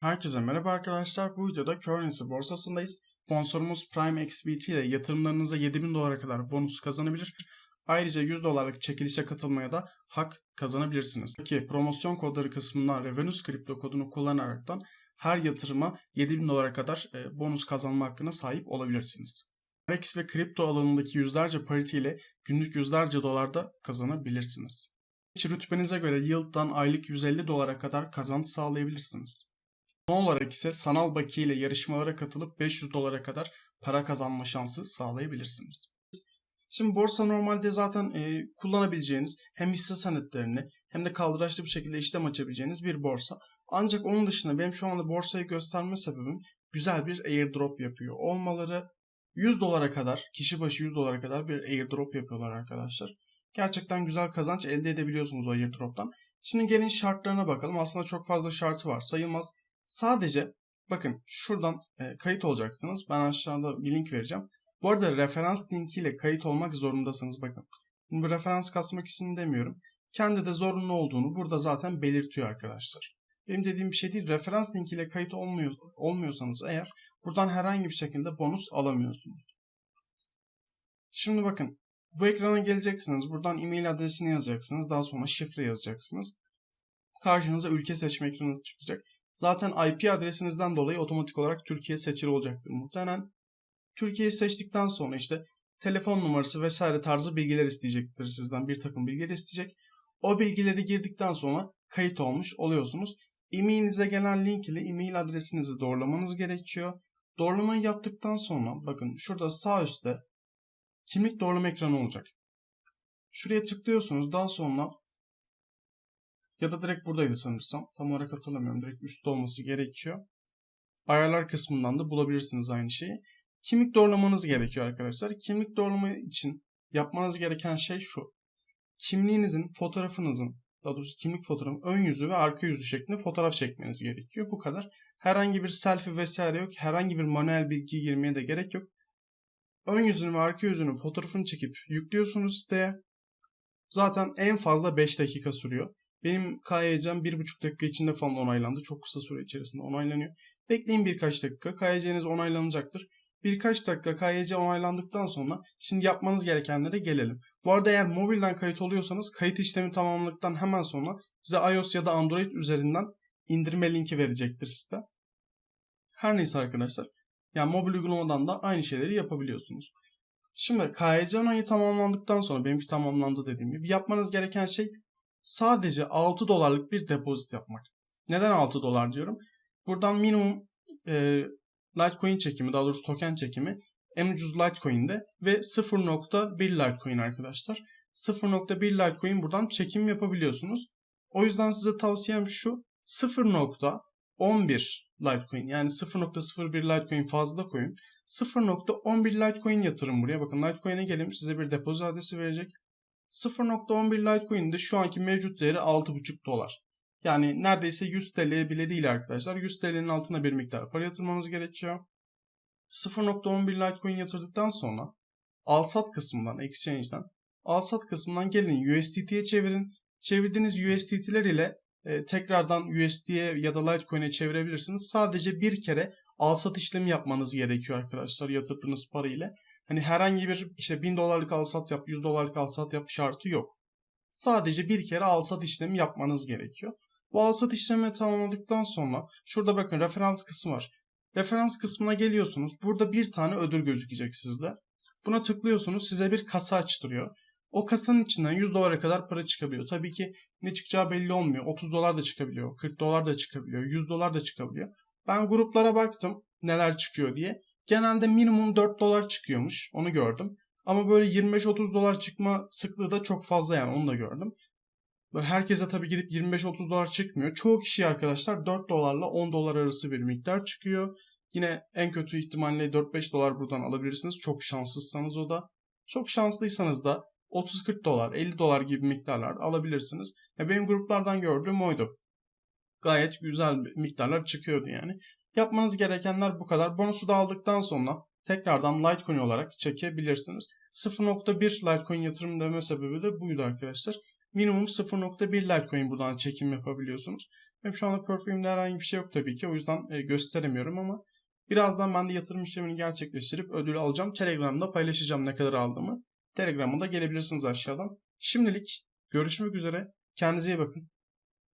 Herkese merhaba arkadaşlar. Bu videoda Currency borsasındayız. Sponsorumuz Prime XBT ile yatırımlarınıza 7000 dolara kadar bonus kazanabilir. Ayrıca 100 dolarlık çekilişe katılmaya da hak kazanabilirsiniz. Ki promosyon kodları kısmından Revenus kripto kodunu kullanaraktan her yatırıma 7000 dolara kadar e, bonus kazanma hakkına sahip olabilirsiniz. Forex ve kripto alanındaki yüzlerce parite ile günlük yüzlerce dolarda kazanabilirsiniz. Rütbenize göre yıldan aylık 150 dolara kadar kazanç sağlayabilirsiniz. Son olarak ise sanal bakiye ile yarışmalara katılıp 500 dolara kadar para kazanma şansı sağlayabilirsiniz. Şimdi borsa normalde zaten e, kullanabileceğiniz hem hisse senetlerini hem de kaldıraçlı bir şekilde işlem açabileceğiniz bir borsa. Ancak onun dışında benim şu anda borsayı gösterme sebebim güzel bir airdrop yapıyor olmaları. 100 dolara kadar, kişi başı 100 dolara kadar bir airdrop yapıyorlar arkadaşlar. Gerçekten güzel kazanç elde edebiliyorsunuz o airdrop'tan. Şimdi gelin şartlarına bakalım. Aslında çok fazla şartı var. Sayılmaz. Sadece bakın şuradan e, kayıt olacaksınız. Ben aşağıda bir link vereceğim. Bu arada referans linkiyle kayıt olmak zorundasınız bakın. Bu referans kasmak için demiyorum. Kendi de zorunlu olduğunu burada zaten belirtiyor arkadaşlar. Benim dediğim bir şey değil. Referans linkiyle kayıt olmuyor, olmuyorsanız eğer buradan herhangi bir şekilde bonus alamıyorsunuz. Şimdi bakın bu ekrana geleceksiniz. Buradan e-mail adresini yazacaksınız. Daha sonra şifre yazacaksınız. Karşınıza ülke seçme ekranı çıkacak. Zaten IP adresinizden dolayı otomatik olarak Türkiye seçili olacaktır muhtemelen. Türkiye'yi seçtikten sonra işte telefon numarası vesaire tarzı bilgiler isteyecektir sizden. Bir takım bilgiler isteyecek. O bilgileri girdikten sonra kayıt olmuş oluyorsunuz. E-mailinize gelen link ile e-mail adresinizi doğrulamanız gerekiyor. Doğrulamayı yaptıktan sonra bakın şurada sağ üstte kimlik doğrulama ekranı olacak. Şuraya tıklıyorsunuz. Daha sonra ya da direkt buradaydı sanırsam. Tam olarak hatırlamıyorum. Direkt üstte olması gerekiyor. Ayarlar kısmından da bulabilirsiniz aynı şeyi. Kimlik doğrulamanız gerekiyor arkadaşlar. Kimlik doğrulama için yapmanız gereken şey şu. Kimliğinizin, fotoğrafınızın, daha doğrusu kimlik fotoğrafın ön yüzü ve arka yüzü şeklinde fotoğraf çekmeniz gerekiyor. Bu kadar. Herhangi bir selfie vesaire yok. Herhangi bir manuel bilgi girmeye de gerek yok. Ön yüzünü ve arka yüzünün fotoğrafını çekip yüklüyorsunuz siteye. Zaten en fazla 5 dakika sürüyor. Benim KYC'm 1,5 dakika içinde falan onaylandı. Çok kısa süre içerisinde onaylanıyor. Bekleyin birkaç dakika. KYC'niz onaylanacaktır. Birkaç dakika KYC onaylandıktan sonra şimdi yapmanız gerekenlere gelelim. Bu arada eğer mobilden kayıt oluyorsanız kayıt işlemi tamamladıktan hemen sonra size iOS ya da Android üzerinden indirme linki verecektir site. Her neyse arkadaşlar. Yani mobil uygulamadan da aynı şeyleri yapabiliyorsunuz. Şimdi KYC onayı tamamlandıktan sonra benimki tamamlandı dediğim gibi yapmanız gereken şey sadece 6 dolarlık bir depozit yapmak. Neden 6 dolar diyorum? Buradan minimum e, Litecoin çekimi daha doğrusu token çekimi en ucuz Litecoin'de ve 0.1 Litecoin arkadaşlar. 0.1 Litecoin buradan çekim yapabiliyorsunuz. O yüzden size tavsiyem şu 0.11 Litecoin yani 0.01 Litecoin fazla koyun. 0.11 Litecoin yatırın buraya. Bakın Litecoin'e gelin size bir depozit adresi verecek. 0.11 Litecoin'in de şu anki mevcut değeri 6.5 dolar. Yani neredeyse 100 TL bile değil arkadaşlar. 100 TL'nin altına bir miktar para yatırmanız gerekiyor. 0.11 Litecoin yatırdıktan sonra alsat kısmından, exchange'den alsat kısmından gelin USDT'ye çevirin. Çevirdiğiniz USDT'ler ile e, tekrardan USD'ye ya da Litecoin'e çevirebilirsiniz. Sadece bir kere alsat işlemi yapmanız gerekiyor arkadaşlar yatırdığınız parayla. Hani herhangi bir işte 1000 dolarlık alsat yap, 100 dolarlık alsat yap şartı yok. Sadece bir kere alsat işlemi yapmanız gerekiyor. Bu alsat işlemi tamamladıktan sonra şurada bakın referans kısmı var. Referans kısmına geliyorsunuz. Burada bir tane ödül gözükecek sizde. Buna tıklıyorsunuz. Size bir kasa açtırıyor. O kasanın içinden 100 dolara kadar para çıkabiliyor. Tabii ki ne çıkacağı belli olmuyor. 30 dolar da çıkabiliyor. 40 dolar da çıkabiliyor. 100 dolar da çıkabiliyor. Ben gruplara baktım neler çıkıyor diye. Genelde minimum 4 dolar çıkıyormuş. Onu gördüm. Ama böyle 25-30 dolar çıkma sıklığı da çok fazla yani onu da gördüm. Böyle herkese tabii gidip 25-30 dolar çıkmıyor. Çoğu kişi arkadaşlar 4 dolarla 10 dolar arası bir miktar çıkıyor. Yine en kötü ihtimalle 4-5 dolar buradan alabilirsiniz. Çok şanssızsanız o da. Çok şanslıysanız da 30-40 dolar, 50 dolar gibi miktarlar alabilirsiniz. Ya benim gruplardan gördüğüm oydu. Gayet güzel miktarlar çıkıyordu yani. Yapmanız gerekenler bu kadar. Bonusu da aldıktan sonra tekrardan Litecoin olarak çekebilirsiniz. 0.1 Litecoin yatırım deme sebebi de buydu arkadaşlar. Minimum 0.1 Litecoin buradan çekim yapabiliyorsunuz. Benim şu anda Perfume'de herhangi bir şey yok tabii ki. O yüzden e, gösteremiyorum ama birazdan ben de yatırım işlemini gerçekleştirip ödül alacağım. Telegram'da paylaşacağım ne kadar aldığımı. Telegram'a da gelebilirsiniz aşağıdan. Şimdilik görüşmek üzere. Kendinize iyi bakın.